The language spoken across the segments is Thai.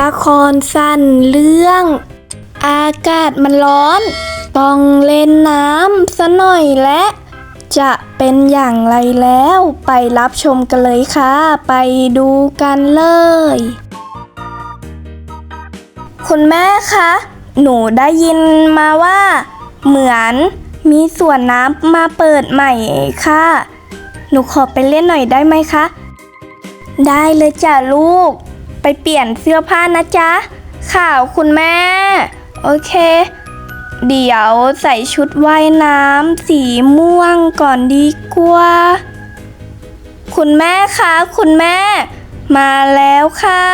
ละครสั้นเรื่อง อากาศมันร้อน ต้องเล่นน้ำซะหน่อยและ จะเป็นอย่างไรแล้วไปรับชมกันเลยค่ะ ไปดูกันเลย คุณแม่คะ หนูได้ยินมาว่า เหมือนมีสวนน้ำมาเปิดใหม่ค่ะ หนูขอไปเล่นหน่อยได้ไหมคะ ได้เลยจ้ะลูก ไปเปลี่ยนเสื้อผ้านะจ๊ะ ข่าวคุณแม่ โอเค เดี๋ยวใส่ชุดว่ายน้ำสีม่วงก่อนดีกว่า คุณแม่คะคุณแม่ มาแล้วค่ะ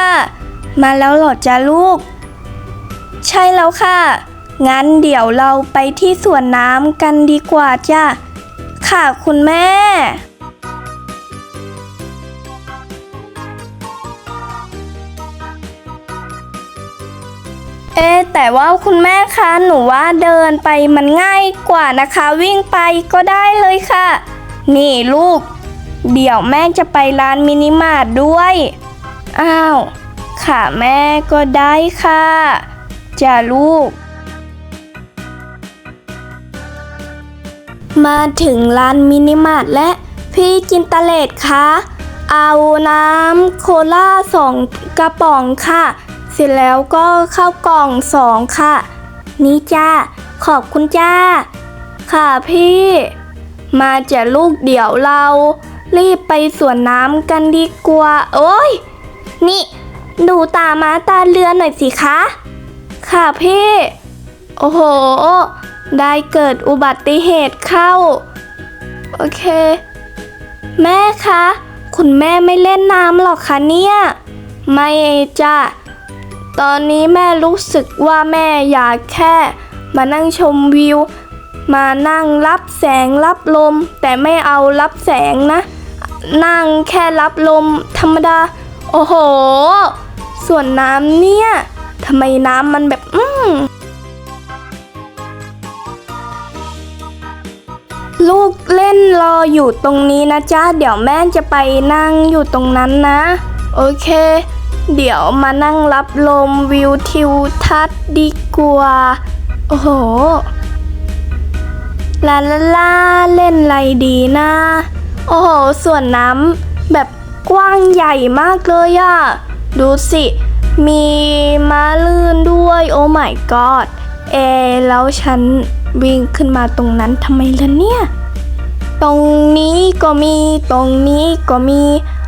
มาแล้วหรอจ๊ะลูก ใช่แล้วค่ะ งั้นเดี๋ยวเราไปที่สวนน้ำกันดีกว่าจ้ะค่ะคุณแม่ เอ๊แต่ว่าคุณแม่คะหนูว่าเดินไปมันง่ายกว่านะคะ วิ่งไปก็ได้เลยค่ะ นี่ลูก เดี๋ยวแม่จะไปร้านมินิมาร์ทด้วย อ้าว ค่ะแม่ก็ได้ค่ะจ้าลูก มาถึงร้านมินิมาร์ทและพี่จินตเลตคะเอาน้ำโคลาสองกระป๋องค่ะ สร็จแล้วก็เข้ากล่องสองค่ะ นี่จ้า ขอบคุณจ้า ค่ะพี่ มาจะลูกเดี๋ยวเรา รีบไปสวนน้ำกันดีกว่า โอ้ย นี่ ดูตามาตาเรือหน่อยสิคะ ค่ะพี่ โอ้โห ได้เกิดอุบัติเหตุเข้า โอเค แม่คะ คุณแม่ไม่เล่นน้ำหรอกคะเนี่ย ไม่จ้ะ ตอนนี้แม่รู้สึกว่าแม่อยากแค่ มานั่งชมวิว มานั่งรับแสงรับลม แต่ไม่เอารับแสงนะ นั่งแค่รับลมธรรมดา โอ้โห ส่วนน้ำเนี่ยทำไมน้ำมันแบบอืมลูกเล่นรออยู่ตรงนี้นะจ๊ะ เดี๋ยวแม่จะไปนั่งอยู่ตรงนั้นนะ โอเค เดี๋ยวมานั่งรับลมวิวทิวทัศน์ดีกว่า โอ้โห ลาลาลาเล่นอะไรดีนะ โอ้โห ส่วนน้ำแบบกว้างใหญ่มากเลยอะดูสิ มีม้าลื่นด้วย โอ้ my god เอ แล้วฉันวิ่งขึ้นมาตรงนั้นทำไมล่ะเนี่ย ตรงนี้ก็มี ตรงนี้ก็มี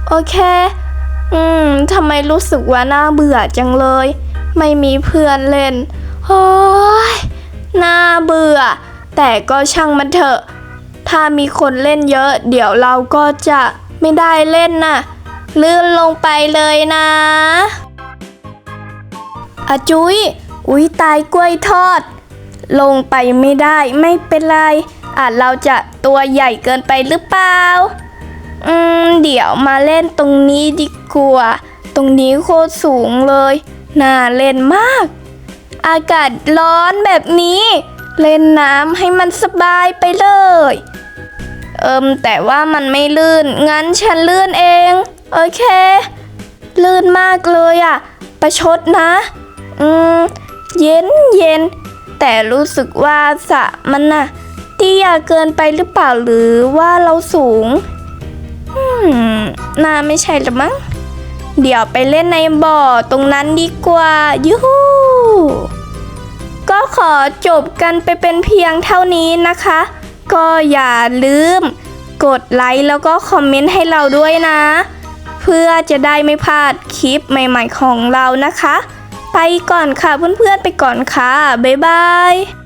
โอเค อืมทำไมรู้สึกว่าน่าเบื่อจังเลย ไม่มีเพื่อนเล่นโอ้ยน่าเบื่อ แต่ก็ช่างมันเถอะ ถ้ามีคนเล่นเยอะ เดี๋ยวเราก็จะไม่ได้เล่นน่ะลื่นลงไปเลยนะอาจุยอุ้ยตายกล้วยทอด ลงไปไม่ได้ไม่เป็นไรอาจเราจะตัวใหญ่เกินไปหรือเปล่า อืม เดี๋ยวมาเล่นตรงนี้ดีกว่า ตรงนี้โคตรสูงเลย น่าเล่นมาก อากาศร้อนแบบนี้ เล่นน้ำให้มันสบายไปเลย เอิมแต่ว่ามันไม่ลื่น งั้นฉันลื่นเอง โอเค ลื่นมากเลยอะประชดนะ อืม เย็นเย็น แต่รู้สึกว่าสะมันน่ะเตี้ยเกินไปหรือเปล่าหรือว่าเราสูง น่าไม่ใช่หรือมั้ง เดี๋ยวไปเล่นในบ่อตรงนั้นดีกว่า ยูฮูก็ขอจบกันไปเป็นเพียงเท่านี้นะคะ ก็อย่าลืม กดไลค์แล้วก็คอมเมนต์ให้เราด้วยนะ เพื่อจะได้ไม่พลาดคลิปใหม่ๆของเรานะคะ ไปก่อนค่ะเพื่อนๆไปก่อนค่ะ บ๊ายบาย